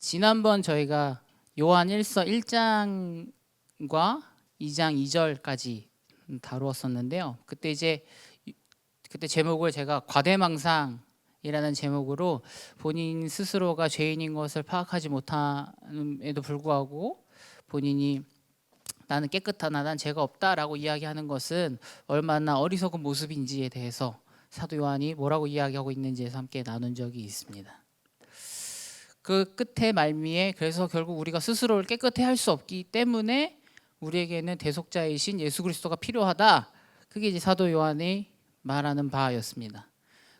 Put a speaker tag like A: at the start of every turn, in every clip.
A: 지난번 저희가 요한 1서 1장과 2장 2절까지 다루었었는데요. 그때 이제 그때 제목을 제가 과대망상이라는 제목으로 본인 스스로가 죄인인 것을 파악하지 못함에도 불구하고 본인이 나는 깨끗하나 난 죄가 없다라고 이야기하는 것은 얼마나 어리석은 모습인지에 대해서 사도 요한이 뭐라고 이야기하고 있는지에서 함께 나눈 적이 있습니다. 그 끝에 말미에 그래서 결국 우리가 스스로를 깨끗해 할 수 없기 때문에 우리에게는 대속자이신 예수 그리스도가 필요하다. 그게 이제 사도 요한이 말하는 바였습니다.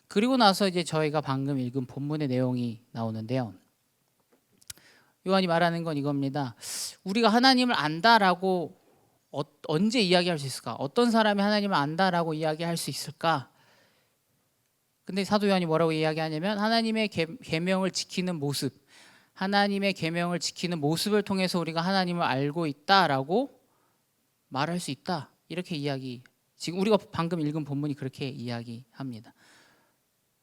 A: 그리고 나서 이제 저희가 방금 읽은 본문의 내용이 나오는데요. 요한이 말하는 건 이겁니다. 우리가 하나님을 안다라고 어, 언제 이야기할 수 있을까? 어떤 사람이 하나님을 안다라고 이야기할 수 있을까? 근데 사도 요한이 뭐라고 이야기하냐면 하나님의 계, 계명을 지키는 모습, 하나님의 계명을 지키는 모습을 통해서 우리가 하나님을 알고 있다라고 말할 수 있다. 이렇게 이야기. 지금 우리가 방금 읽은 본문이 그렇게 이야기합니다.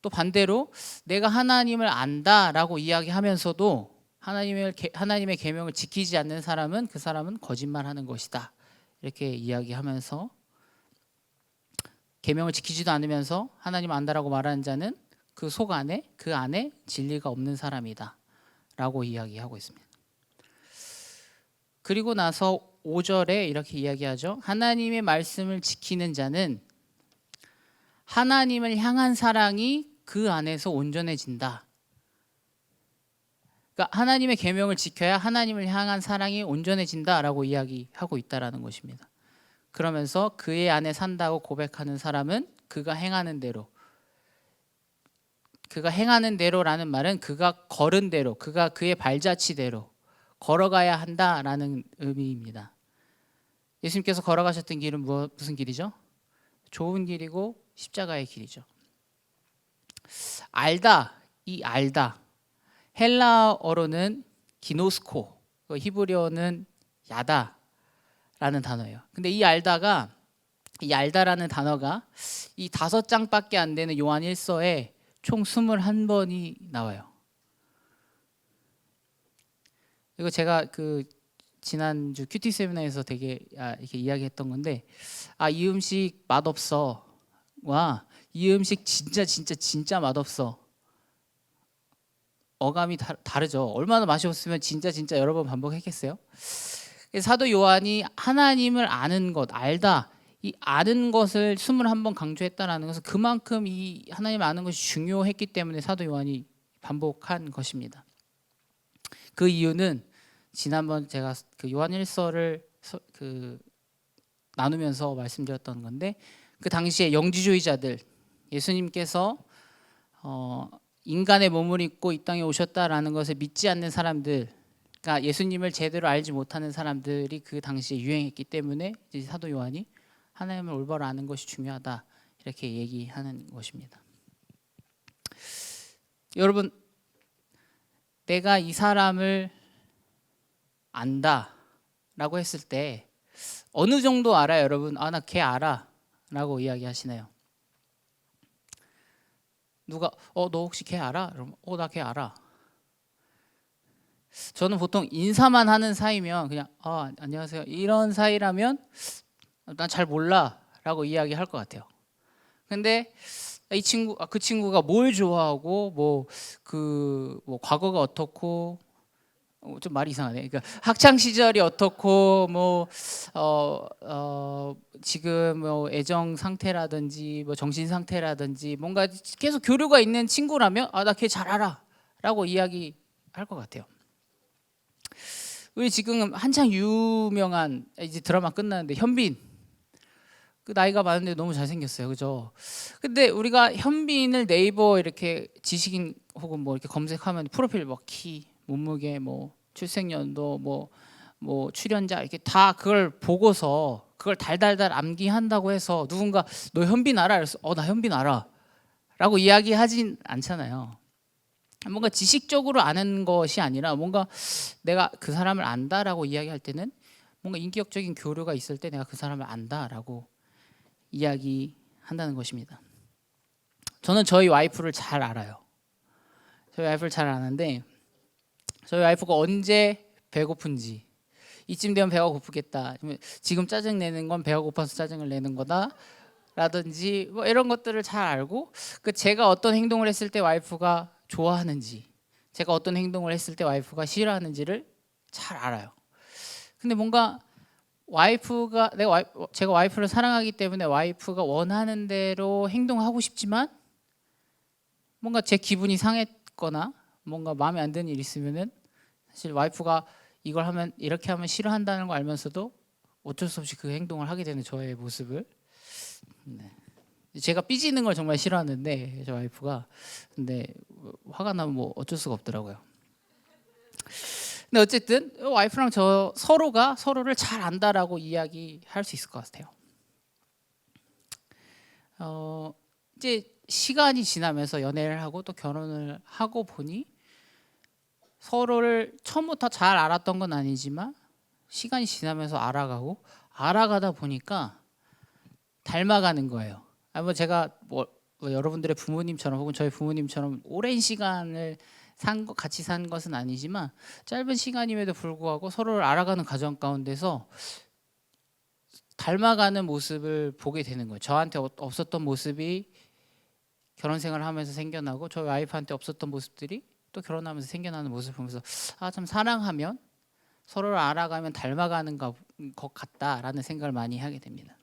A: 또 반대로 내가 하나님을 안다라고 이야기하면서도 하나님을 하나님의 계명을 지키지 않는 사람은 그 사람은 거짓말하는 것이다. 이렇게 이야기하면서 계명을 지키지도 않으면서 하나님 안다라고 말하는 자는 그 속 안에 그 안에 진리가 없는 사람이다라고 이야기하고 있습니다. 그리고 나서 5절에 이렇게 이야기하죠. 하나님의 말씀을 지키는 자는 하나님을 향한 사랑이 그 안에서 온전해진다. 그러니까 하나님의 계명을 지켜야 하나님을 향한 사랑이 온전해진다라고 이야기하고 있다라는 것입니다. 그러면서 그의 안에 산다고 고백하는 사람은 그가 행하는 대로 그가 행하는 대로라는 말은 그가 걸은 대로 그가 그의 발자취대로 걸어가야 한다라는 의미입니다. 예수님께서 걸어가셨던 길은 무슨 길이죠? 좋은 길이고 십자가의 길이죠. 알다 이 알다 헬라어로는 기노스코 히브리어는 야다 라는 단어예요. 근데 이 알다가 이 알다라는 단어가 이 다섯 장밖에 안 되는 요한 1서에 총 21번이 나와요. 이거 제가 그 지난주 큐티 세미나에서 되게 아, 이렇게 이야기했던 건데 아 이 음식 맛없어 와 이 음식 진짜 진짜 진짜 맛없어 어감이 다, 다르죠. 얼마나 맛이 없으면 진짜 진짜 여러 번 반복했겠어요? 사도 요한이 하나님을 아는 것, 알다, 이 아는 것을 21번 강조했다라는 것은 그만큼 이 하나님을 아는 것이 중요했기 때문에 사도 요한이 반복한 것입니다. 그 이유는 지난번 제가 그 요한일서를 그 나누면서 말씀드렸던 건데 그 당시에 영지주의자들 예수님께서 어 인간의 몸을 입고 이 땅에 오셨다라는 것을 믿지 않는 사람들, 그러니까 예수님을 제대로 알지 못하는 사람들이 그 당시에 유행했기 때문에 사도 요한이 하나님을 올바로 아는 것이 중요하다 이렇게 얘기하는 것입니다. 여러분, 내가 이 사람을 안다라고 했을 때 어느 정도 알아요, 여러분? 아, 나 걔 알아라고 이야기하시네요. 누가 어 너 혹시 걔 알아? 그럼 어 나 걔 알아. 저는 보통 인사만 하는 사이면 그냥 아 안녕하세요 이런 사이라면 난 잘 몰라라고 이야기할 것 같아요. 근데 이 친구 아, 그 친구가 뭘 좋아하고 뭐 그뭐 과거가 어떻고 어, 좀 말이 이상하네. 그러니까 학창 시절이 어떻고 뭐 어, 어, 지금 뭐 애정 상태라든지 뭐 정신 상태라든지 뭔가 계속 교류가 있는 친구라면 아 나 걔 잘 알아라고 이야기할 것 같아요. 우리 지금 한창 유명한 이제 드라마 끝나는데 현빈 그 나이가 많은데 너무 잘생겼어요, 그죠? 근데 우리가 현빈을 네이버 이렇게 지식인 혹은 뭐 이렇게 검색하면 프로필 뭐 키 몸무게 뭐 출생연도 뭐, 뭐 출연자 이렇게 다 그걸 보고서 그걸 달달달 암기한다고 해서 누군가 너 현빈 알아? 어나 현빈 알아 라고 이야기하진 않잖아요 뭔가 지식적으로 아는 것이 아니라 뭔가 내가 그 사람을 안다라고 이야기할 때는 뭔가 인격적인 교류가 있을 때 내가 그 사람을 안다라고 이야기한다는 것입니다 저는 저희 와이프를 잘 알아요 저희 와이프를 잘 아는데 저희 와이프가 언제 배고픈지 이쯤 되면 배가 고프겠다. 지금 짜증 내는 건 배가 고파서 짜증을 내는 거다. 라든지 뭐 이런 것들을 잘 알고 그 제가 어떤 행동을 했을 때 와이프가 좋아하는지 제가 어떤 행동을 했을 때 와이프가 싫어하는지를 잘 알아요. 근데 뭔가 와이프가 내가 와이, 제가 와이프를 사랑하기 때문에 와이프가 원하는 대로 행동하고 싶지만 뭔가 제 기분이 상했거나 뭔가 마음에 안 드는 일 있으면은 사실 와이프가 이걸 하면 이렇게 하면 싫어한다는 거 알면서도 어쩔 수 없이 그 행동을 하게 되는 저의 모습을 네. 제가 삐지는 걸 정말 싫어하는데 저 와이프가 근데 화가 나면 뭐 어쩔 수가 없더라고요. 근데 어쨌든 와이프랑 저 서로가 서로를 잘 안다라고 이야기할 수 있을 것 같아요. 어, 이제 시간이 지나면서 연애를 하고 또 결혼을 하고 보니 서로를 처음부터 잘 알았던 건 아니지만 시간이 지나면서 알아가고 알아가다 보니까 닮아가는 거예요. 아, 뭐 제가 뭐, 뭐 여러분들의 부모님처럼 혹은 저희 부모님처럼 오랜 시간을 산 것, 같이 산 것은 아니지만 짧은 시간임에도 불구하고 서로를 알아가는 과정 가운데서 닮아가는 모습을 보게 되는 거예요. 저한테 없- 없었던 모습이 결혼 생활을 하면서 생겨나고 저희 와이프한테 없었던 모습들이 또 결혼하면서 생겨나는 모습을 보면서 아 참 사랑하면 서로를 알아가면 닮아가는 것 같다라는 생각을 많이 하게 됩니다.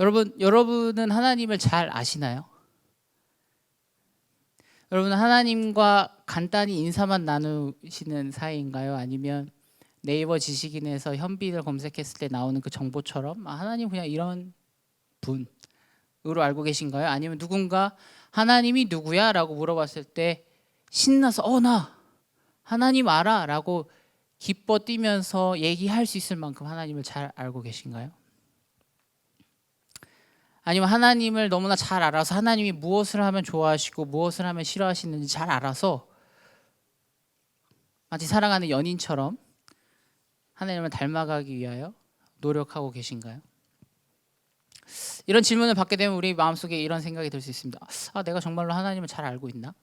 A: 여러분 여러분은 하나님을 잘 아시나요? 여러분 하나님과 간단히 인사만 나누시는 사이인가요? 아니면 네이버 지식인에서 현빈을 검색했을 때 나오는 그 정보처럼 아, 하나님 그냥 이런 분으로 알고 계신가요? 아니면 누군가 하나님이 누구야?라고 물어봤을 때 신나서 어 나 하나님 알아 라고 기뻐 뛰면서 얘기할 수 있을 만큼 하나님을 잘 알고 계신가요? 아니면 하나님을 너무나 잘 알아서 하나님이 무엇을 하면 좋아하시고 무엇을 하면 싫어하시는지 잘 알아서 마치 사랑하는 연인처럼 하나님을 닮아가기 위하여 노력하고 계신가요? 이런 질문을 받게 되면 우리 마음속에 이런 생각이 들 수 있습니다. 아, 내가 정말로 하나님을 잘 알고 있나?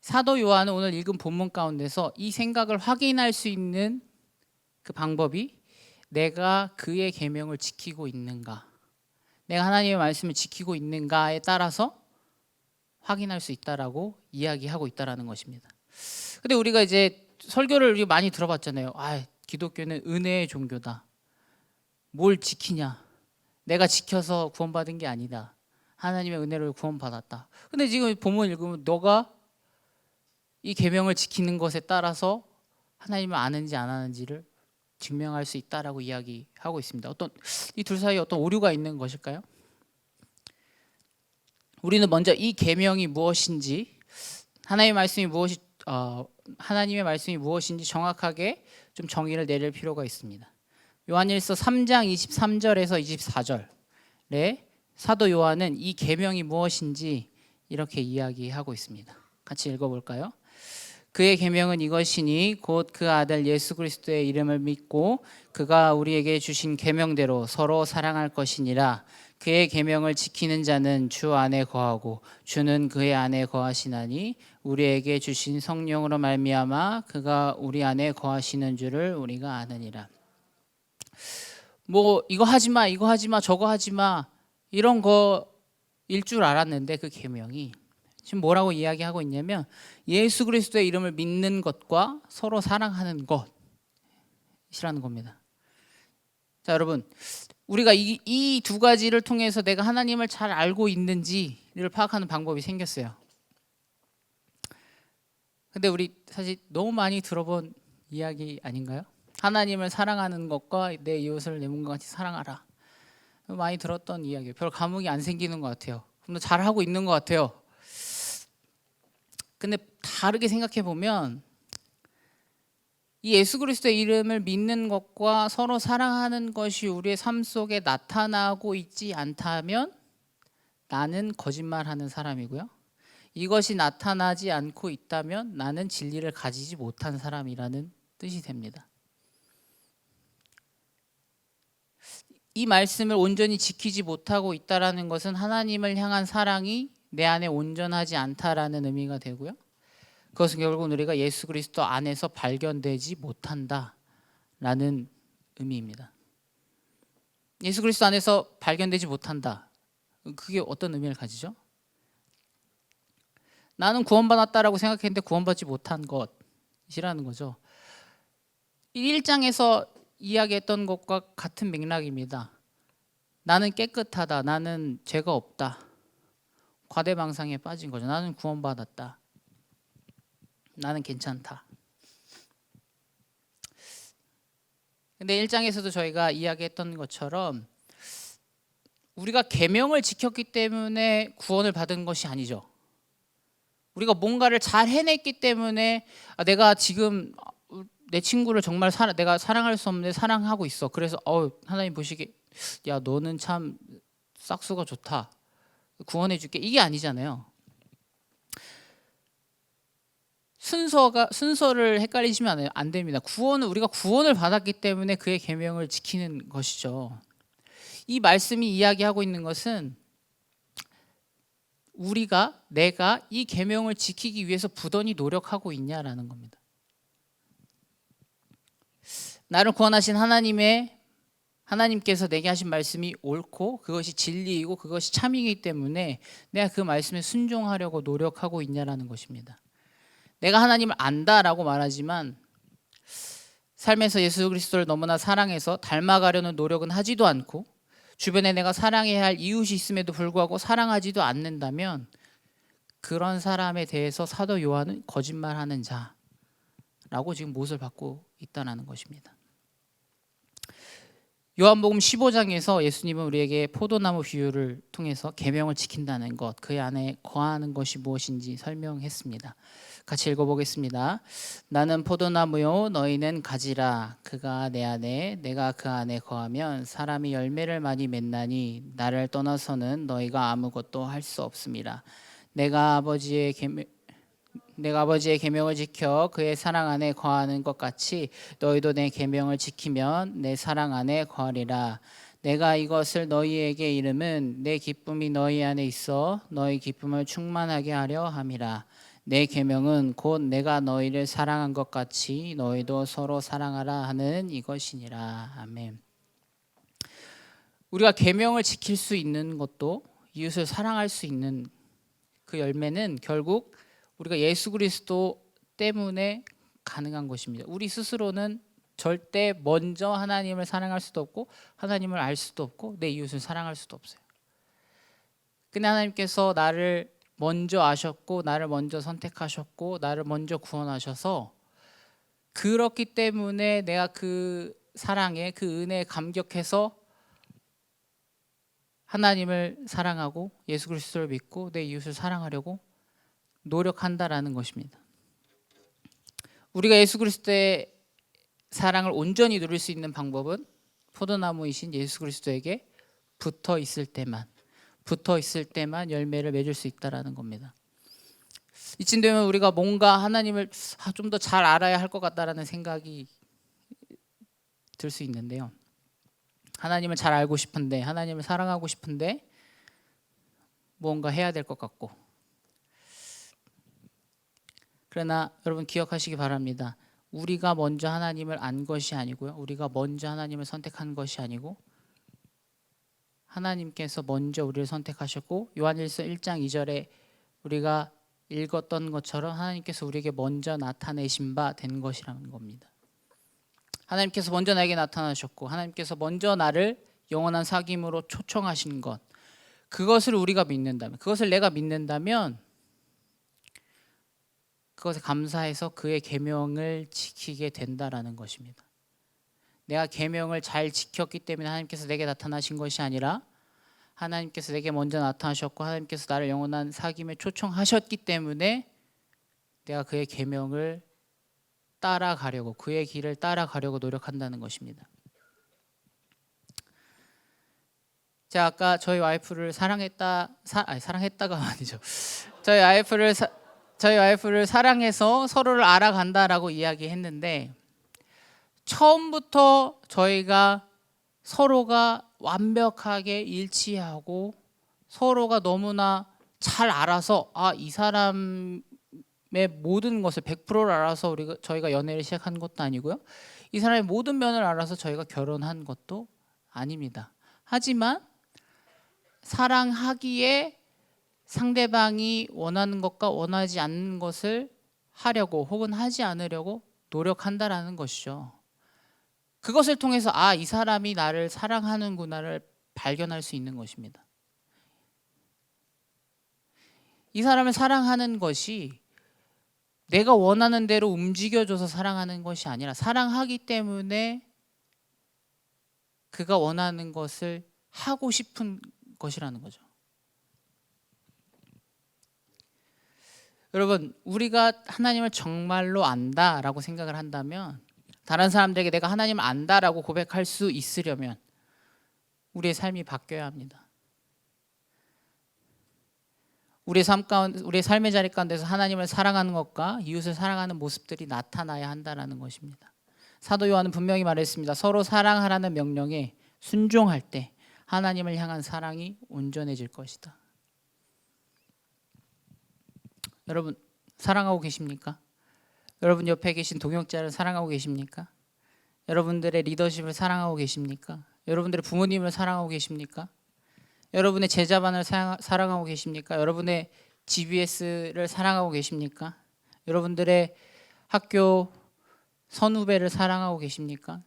A: 사도 요한은 오늘 읽은 본문 가운데서 이 생각을 확인할 수 있는 그 방법이 내가 그의 계명을 지키고 있는가? 내가 하나님의 말씀을 지키고 있는가에 따라서 확인할 수 있다라고 이야기하고 있다라는 것입니다. 근데 우리가 이제 설교를 많이 들어봤잖아요. 아, 기독교는 은혜의 종교다. 뭘 지키냐? 내가 지켜서 구원받은 게 아니다. 하나님의 은혜로 구원받았다. 근데 지금 본문 읽으면 너가 이 계명을 지키는 것에 따라서 하나님을 아는지 안 아는지를 증명할 수 있다라고 이야기하고 있습니다. 어떤 이 둘 사이에 어떤 오류가 있는 것일까요? 우리는 먼저 이 계명이 무엇인지 하나님의 말씀이 무엇이 어, 하나님의 말씀이 무엇인지 정확하게 좀 정의를 내릴 필요가 있습니다. 요한일서 3장 23절에서 24절에 사도 요한은 이 계명이 무엇인지 이렇게 이야기하고 있습니다. 같이 읽어볼까요? 그의 계명은 이것이니 곧 그 아들 예수 그리스도의 이름을 믿고 그가 우리에게 주신 계명대로 서로 사랑할 것이니라. 그의 계명을 지키는 자는 주 안에 거하고 주는 그의 안에 거하시나니 우리에게 주신 성령으로 말미암아 그가 우리 안에 거하시는 줄을 우리가 아느니라. 뭐 이거 하지 마, 이거 하지 마, 저거 하지 마 이런 거일 줄 알았는데 그 계명이 지금 뭐라고 이야기하고 있냐면 예수 그리스도의 이름을 믿는 것과 서로 사랑하는 것이라는 겁니다. 자, 여러분. 우리가 이 두 가지를 통해서 내가 하나님을 잘 알고 있는지를 파악하는 방법이 생겼어요. 근데 우리 사실 너무 많이 들어본 이야기 아닌가요? 하나님을 사랑하는 것과 내 이웃을 내 몸과 같이 사랑하라. 많이 들었던 이야기예요. 별 감흥이 안 생기는 것 같아요. 좀잘 하고 있는 것 같아요. 근데 다르게 생각해 보면 이 예수 그리스도의 이름을 믿는 것과 서로 사랑하는 것이 우리의 삶 속에 나타나고 있지 않다면 나는 거짓말하는 사람이고요. 이것이 나타나지 않고 있다면 나는 진리를 가지지 못한 사람이라는 뜻이 됩니다. 이 말씀을 온전히 지키지 못하고 있다라는 것은 하나님을 향한 사랑이 내 안에 온전하지 않다라는 의미가 되고요. 그것은 결국 우리가 예수 그리스도 안에서 발견되지 못한다라는 의미입니다. 예수 그리스도 안에서 발견되지 못한다. 그게 어떤 의미를 가지죠? 나는 구원받았다라고 생각했는데 구원받지 못한 것이라는 거죠. 1장에서 이야기했던 것과 같은 맥락입니다. 나는 깨끗하다. 나는 죄가 없다. 과대망상에 빠진 거죠. 나는 구원받았다. 나는 괜찮다. 근데 1장에서도 저희가 이야기했던 것처럼 우리가 계명을 지켰기 때문에 구원을 받은 것이 아니죠. 우리가 뭔가를 잘 해냈기 때문에 아, 내가 지금 내 친구를 정말 사, 내가 사랑할 수 없는데 사랑하고 있어. 그래서 어 하나님 보시기에 야 너는 참 싹수가 좋다. 구원해 줄게. 이게 아니잖아요. 순서가 순서를 헷갈리시면 안- 안 됩니다. 구원은 우리가 구원을 받았기 때문에 그의 계명을 지키는 것이죠. 이 말씀이 이야기하고 있는 것은 우리가 내가 이 계명을 지키기 위해서 부단히 노력하고 있냐라는 겁니다. 나를 구원하신 하나님의 하나님께서 내게 하신 말씀이 옳고 그것이 진리이고 그것이 참이기 때문에 내가 그 말씀에 순종하려고 노력하고 있냐라는 것입니다. 내가 하나님을 안다라고 말하지만 삶에서 예수 그리스도를 너무나 사랑해서 닮아가려는 노력은 하지도 않고 주변에 내가 사랑해야 할 이웃이 있음에도 불구하고 사랑하지도 않는다면 그런 사람에 대해서 사도 요한은 거짓말하는 자라고 지금 못을 받고 있다는 것입니다. 요한복음 15장에서 예수님은 우리에게 포도나무 비유를 통해서 계명을 지킨다는 것, 그 안에 거하는 것이 무엇인지 설명했습니다. 같이 읽어보겠습니다. 나는 포도나무요, 너희는 가지라. 그가 내 안에, 내가 그 안에 거하면 사람이 열매를 많이 맺나니 나를 떠나서는 너희가 아무것도 할 수 없습니다. 내가 아버지의 계명 내가 아버지의 계명을 지켜 그의 사랑 안에 거하는 것 같이 너희도 내 계명을 지키면 내 사랑 안에 거하리라. 내가 이것을 너희에게 이름은 내 기쁨이 너희 안에 있어 너희 기쁨을 충만하게 하려 함이라. 내 계명은 곧 내가 너희를 사랑한 것 같이 너희도 서로 사랑하라 하는 이것이니라. 아멘. 우리가 계명을 지킬 수 있는 것도 이웃을 사랑할 수 있는 그 열매는 결국 우리가 예수 그리스도 때문에 가능한 것입니다. 우리 스스로는 절대 먼저 하나님을 사랑할 수도 없고 하나님을 알 수도 없고 내 이웃을 사랑할 수도 없어요. 근데 하나님께서 나를 먼저 아셨고 나를 먼저 선택하셨고 나를 먼저 구원하셔서 그렇기 때문에 내가 그 사랑에 그 은혜에 감격해서 하나님을 사랑하고 예수 그리스도를 믿고 내 이웃을 사랑하려고 노력한다라는 것입니다. 우리가 예수 그리스도의 사랑을 온전히 누릴 수 있는 방법은 포도나무이신 예수 그리스도에게 붙어 있을 때만 붙어 있을 때만 열매를 맺을 수 있다라는 겁니다. 이쯤 되면 우리가 뭔가 하나님을 아, 좀더 잘 알아야 할 것 같다라는 생각이 들 수 있는데요. 하나님을 잘 알고 싶은데 하나님을 사랑하고 싶은데 뭔가 해야 될 것 같고 그러나 여러분 기억하시기 바랍니다. 우리가 먼저 하나님을 안 것이 아니고요. 우리가 먼저 하나님을 선택한 것이 아니고 하나님께서 먼저 우리를 선택하셨고 요한일서 1장 2절에 우리가 읽었던 것처럼 하나님께서 우리에게 먼저 나타내신 바 된 것이라는 겁니다. 하나님께서 먼저 나에게 나타나셨고 하나님께서 먼저 나를 영원한 사귐으로 초청하신 것 그것을 우리가 믿는다면 그것을 내가 믿는다면 그것에 감사해서 그의 계명을 지키게 된다라는 것입니다. 내가 계명을 잘 지켰기 때문에 하나님께서 내게 나타나신 것이 아니라 하나님께서 내게 먼저 나타나셨고 하나님께서 나를 영원한 사귐에 초청하셨기 때문에 내가 그의 계명을 따라가려고 그의 길을 따라가려고 노력한다는 것입니다. 제가 아까 저희 와이프를 사랑했다 사, 아니 사랑했다가 아니죠. 저희 와이프를 사, 저희 와이프를 사랑해서 서로를 알아간다라고 이야기했는데 처음부터 저희가 서로가 완벽하게 일치하고 서로가 너무나 잘 알아서 아 이 사람이 모든 것을 100%를 알아서 우리가 저희가 연애를 시작한 것도 아니고요. 이 사람의 모든 면을 알아서 저희가 결혼한 것도 아닙니다. 하지만 사랑하기에 상대방이 원하는 것과 원하지 않는 것을 하려고 혹은 하지 않으려고 노력한다라는 것이죠. 그것을 통해서 아, 이 사람이 나를 사랑하는구나를 발견할 수 있는 것입니다. 이 사람을 사랑하는 것이 내가 원하는 대로 움직여줘서 사랑하는 것이 아니라 사랑하기 때문에 그가 원하는 것을 하고 싶은 것이라는 거죠. 여러분, 우리가 하나님을 정말로 안다라고 생각을 한다면 다른 사람들에게 내가 하나님을 안다라고 고백할 수 있으려면 우리의 삶이 바뀌어야 합니다. 우리의 삶 가운데 우리의 삶의 자리 가운데서 하나님을 사랑하는 것과 이웃을 사랑하는 모습들이 나타나야 한다라는 것입니다. 사도 요한은 분명히 말했습니다. 서로 사랑하라는 명령에 순종할 때 하나님을 향한 사랑이 온전해질 것이다. 여러분 사랑하고 계십니까? 여러분 옆에 계신 동역자를 사랑하고 계십니까? 여러분들의 리더십을 사랑하고 계십니까? 여러분들의 부모님을 사랑하고 계십니까? 여러분의 제자반을 사랑하고 계십니까? 여러분의 GBS를 사랑하고 계십니까? 여러분들의 학교 선후배를 사랑하고 계십니까?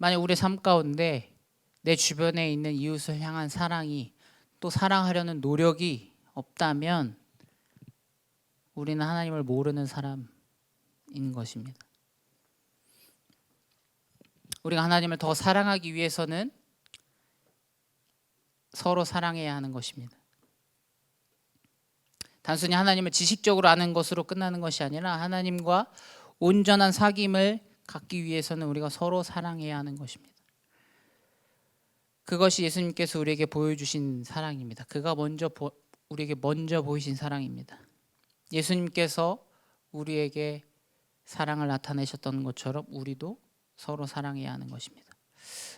A: 만약 우리 삶 가운데 내 주변에 있는 이웃을 향한 사랑이 또 사랑하려는 노력이 없다면 우리는 하나님을 모르는 사람인 것입니다. 우리가 하나님을 더 사랑하기 위해서는 서로 사랑해야 하는 것입니다. 단순히 하나님을 지식적으로 아는 것으로 끝나는 것이 아니라 하나님과 온전한 사귐을 갖기 위해서는 우리가 서로 사랑해야 하는 것입니다. 그것이 예수님께서 우리에게 보여주신 사랑입니다. 그가 먼저 보, 우리에게 먼저 보이신 사랑입니다. 예수님께서 우리에게 사랑을 나타내셨던 것처럼 우리도 서로 사랑해야 하는 것입니다.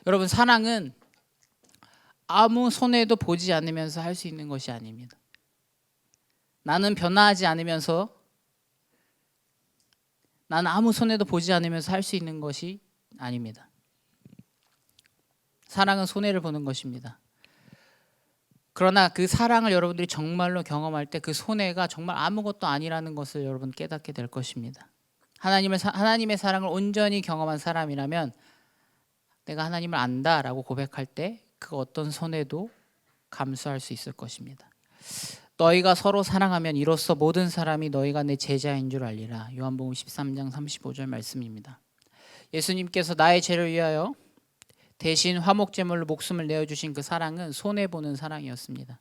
A: 여러분 사랑은 아무 손해도 보지 않으면서 할 수 있는 것이 아닙니다. 나는 변화하지 않으면서 나는 아무 손해도 보지 않으면서 할 수 있는 것이 아닙니다. 사랑은 손해를 보는 것입니다. 그러나 그 사랑을 여러분들이 정말로 경험할 때 그 손해가 정말 아무것도 아니라는 것을 여러분 깨닫게 될 것입니다. 하나님을 하나님의 사랑을 온전히 경험한 사람이라면 내가 하나님을 안다라고 고백할 때 그 어떤 손해도 감수할 수 있을 것입니다. 너희가 서로 사랑하면 이로써 모든 사람이 너희가 내 제자인 줄 알리라. 요한복음 13장 35절 말씀입니다. 예수님께서 나의 죄를 위하여 대신 화목 제물로 목숨을 내어 주신 그 사랑은 손해 보는 사랑이었습니다.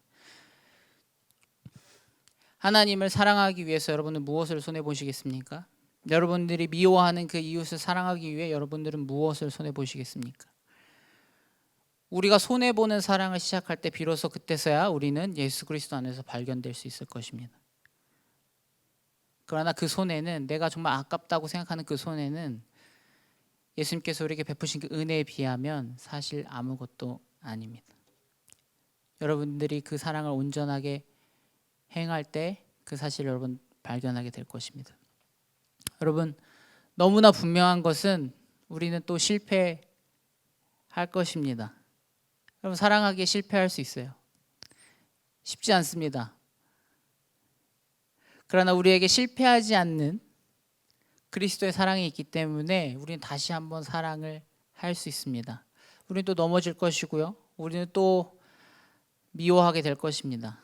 A: 하나님을 사랑하기 위해서 여러분은 무엇을 손해 보시겠습니까? 여러분들이 미워하는 그 이웃을 사랑하기 위해 여러분들은 무엇을 손해 보시겠습니까? 우리가 손해 보는 사랑을 시작할 때 비로소 그때서야 우리는 예수 그리스도 안에서 발견될 수 있을 것입니다. 그러나 그 손해는 내가 정말 아깝다고 생각하는 그 손해는 예수님께서 우리에게 베푸신 그 은혜에 비하면 사실 아무것도 아닙니다. 여러분들이 그 사랑을 온전하게 행할 때 그 사실을 여러분 발견하게 될 것입니다. 여러분 너무나 분명한 것은 우리는 또 실패할 것입니다. 여러분 사랑하기에 실패할 수 있어요. 쉽지 않습니다. 그러나 우리에게 실패하지 않는 그리스도의 사랑이 있기 때문에 우리는 다시 한번 사랑을 할 수 있습니다. 우리는 또 넘어질 것이고요. 우리는 또 미워하게 될 것입니다.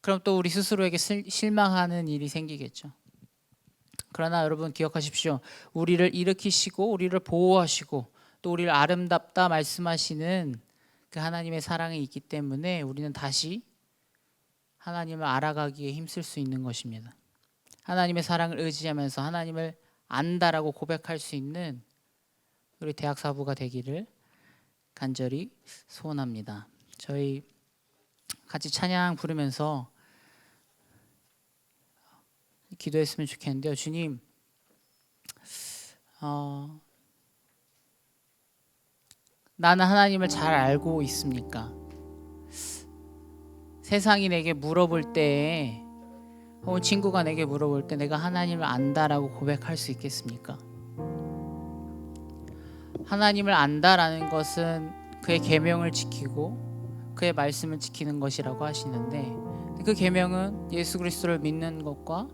A: 그럼 또 우리 스스로에게 실망하는 일이 생기겠죠. 그러나 여러분 기억하십시오. 우리를 일으키시고 우리를 보호하시고 또 우리를 아름답다 말씀하시는 그 하나님의 사랑이 있기 때문에 우리는 다시 하나님을 알아가기에 힘쓸 수 있는 것입니다. 하나님의 사랑을 의지하면서 하나님을 안다라고 고백할 수 있는 우리 대학 사부가 되기를 간절히 소원합니다. 저희 같이 찬양 부르면서 기도했으면 좋겠는데요. 주님, 어, 나는 하나님을 잘 알고 있습니까? 세상이 내게 물어볼 때 혹은 친구가 내게 물어볼 때 내가 하나님을 안다라고 고백할 수 있겠습니까? 하나님을 안다라는 것은 그의 계명을 지키고 그의 말씀을 지키는 것이라고 하시는데 그 계명은 예수 그리스도를 믿는 것과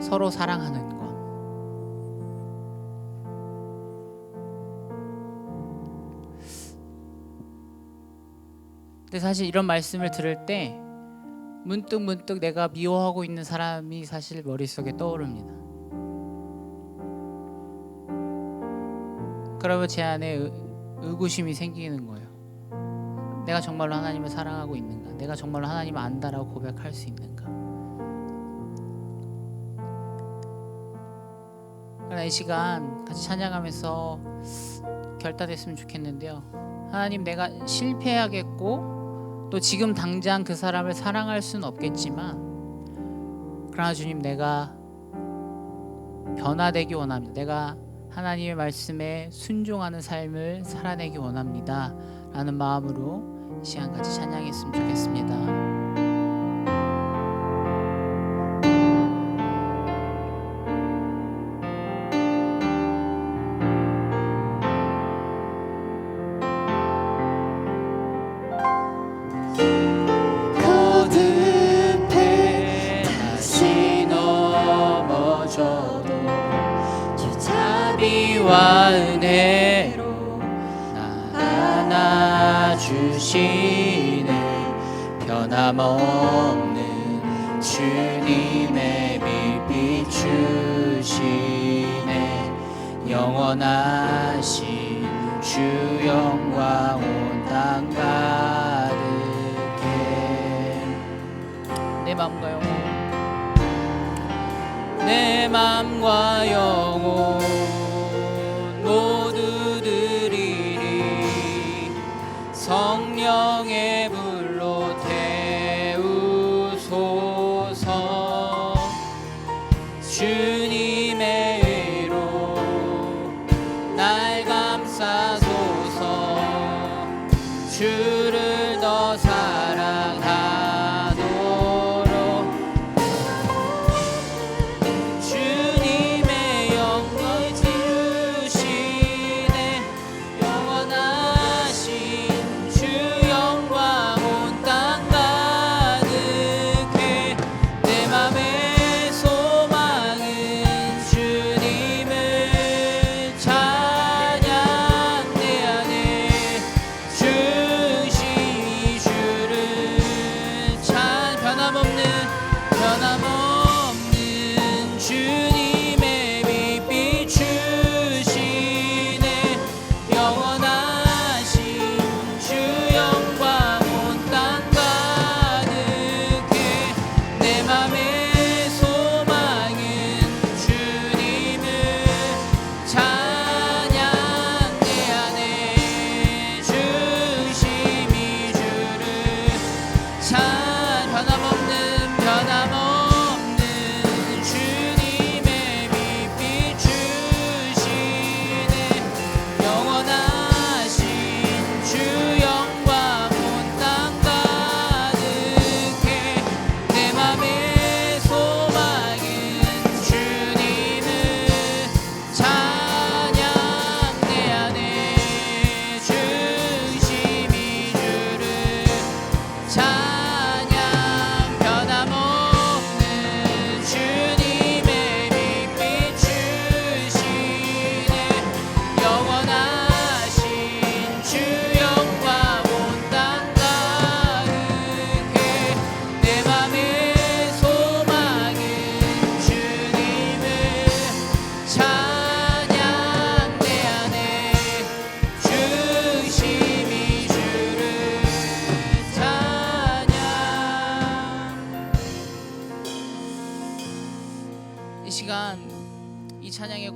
A: 서로 사랑하는 것. 근데 사실 이런 말씀을 들을 때 문득 문득 내가 미워하고 있는 사람이 사실 머릿속에 떠오릅니다. 그러면 제 안에 의, 의구심이 생기는 거예요. 내가 정말로 하나님을 사랑하고 있는가? 내가 정말로 하나님을 안다라고 고백할 수 있는가? 이 시간 같이 찬양하면서 결단했으면 좋겠는데요. 하나님 내가 실패하겠고 또 지금 당장 그 사람을 사랑할 수는 없겠지만 그러나 주님 내가 변화되기 원합니다. 내가 하나님의 말씀에 순종하는 삶을 살아내기 원합니다. 라는 마음으로 이 시간 같이 찬양했으면 좋겠습니다. 주시네. 변함없는 주님의 빛 비추시네. 영원하신 주 영광 온땅 가득해. 내 맘과 영혼. 내 맘과 영혼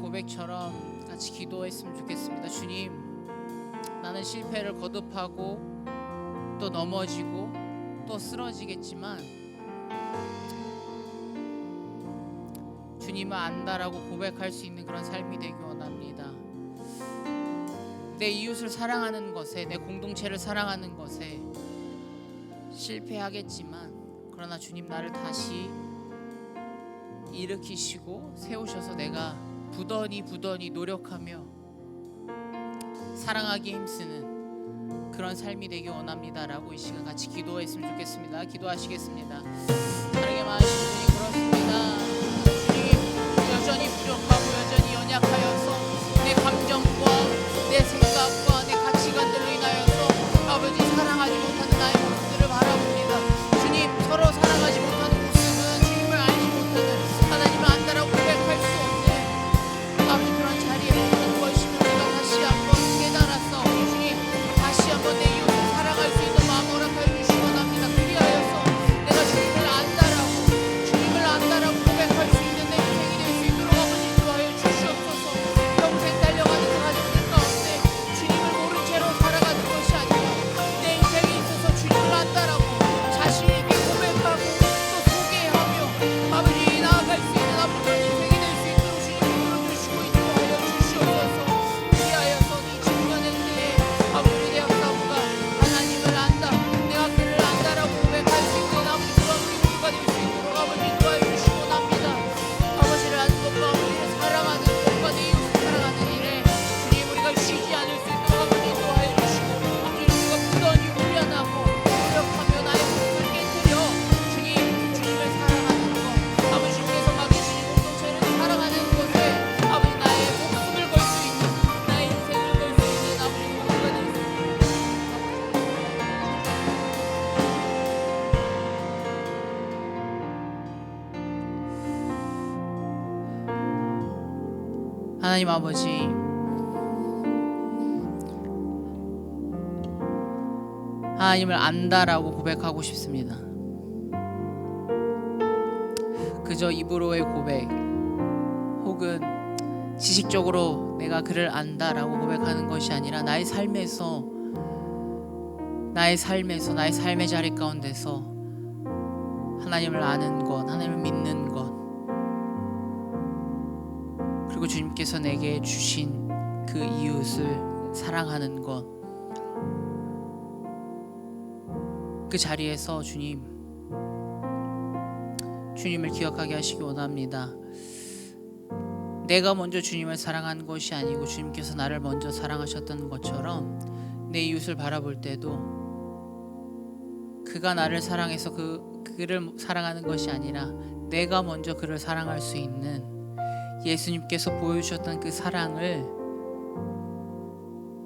A: 고백처럼 같이 기도했으면 좋겠습니다. 주님, 나는 실패를 거듭하고 또 넘어지고 또 쓰러지겠지만 주님을 안다라고 고백할 수 있는 그런 삶이 되기 원합니다. 내 이웃을 사랑하는 것에 내 공동체를 사랑하는 것에 실패하겠지만 그러나 주님 나를 다시 일으키시고 세우셔서 내가 부더니 부더니 노력하며 사랑하기 힘쓰는 그런 삶이 되기 원합니다라고 이 시간 같이 기도했으면 좋겠습니다. 기도하시겠습니다. 사랑의 마음 하나님 아버지 하나님을 안다라고 고백하고 싶습니다. 그저 입으로의 고백 혹은 지식적으로 내가 그를 안다라고 고백하는 것이 아니라 나의 삶에서 나의 삶에서 나의 삶의 자리 가운데서 하나님을 아는 것, 하나님을 믿는 것 그리고 주님께서 내게 주신 그 이웃을 사랑하는 것. 그 자리에서 주님, 주님을 기억하게 하시기 원합니다. 내가 먼저 주님을 사랑한 것이 아니고 주님께서 나를 먼저 사랑하셨던 것처럼 내 이웃을 바라볼 때도 그가 나를 사랑해서 그 그를 사랑하는 것이 아니라 내가 먼저 그를 사랑할 수 있는 예수님께서 보여주셨던 그 사랑을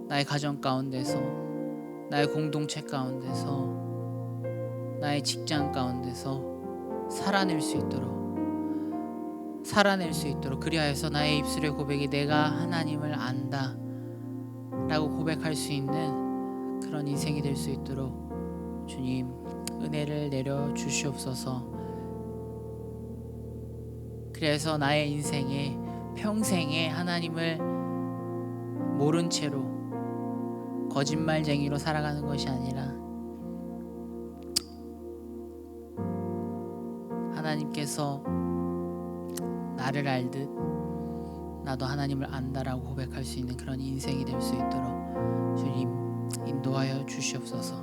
A: 나의 가정 가운데서 나의 공동체 가운데서 나의 직장 가운데서 살아낼 수 있도록 살아낼 수 있도록 그리하여서 나의 입술의 고백이 내가 하나님을 안다 라고 고백할 수 있는 그런 인생이 될 수 있도록 주님 은혜를 내려 주시옵소서 그래서 나의 인생에 평생에 하나님을 모른 채로 거짓말쟁이로 살아가는 것이 아니라 하나님께서 나를 알듯 나도 하나님을 안다라고 고백할 수 있는 그런 인생이 될 수 있도록 주님 인도하여 주시옵소서.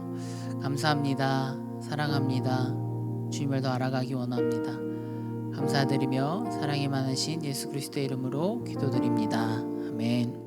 A: 감사합니다. 사랑합니다. 주님을 더 알아가기 원합니다 감사드리며 사랑이 많으신 예수 그리스도의 이름으로 기도드립니다. 아멘.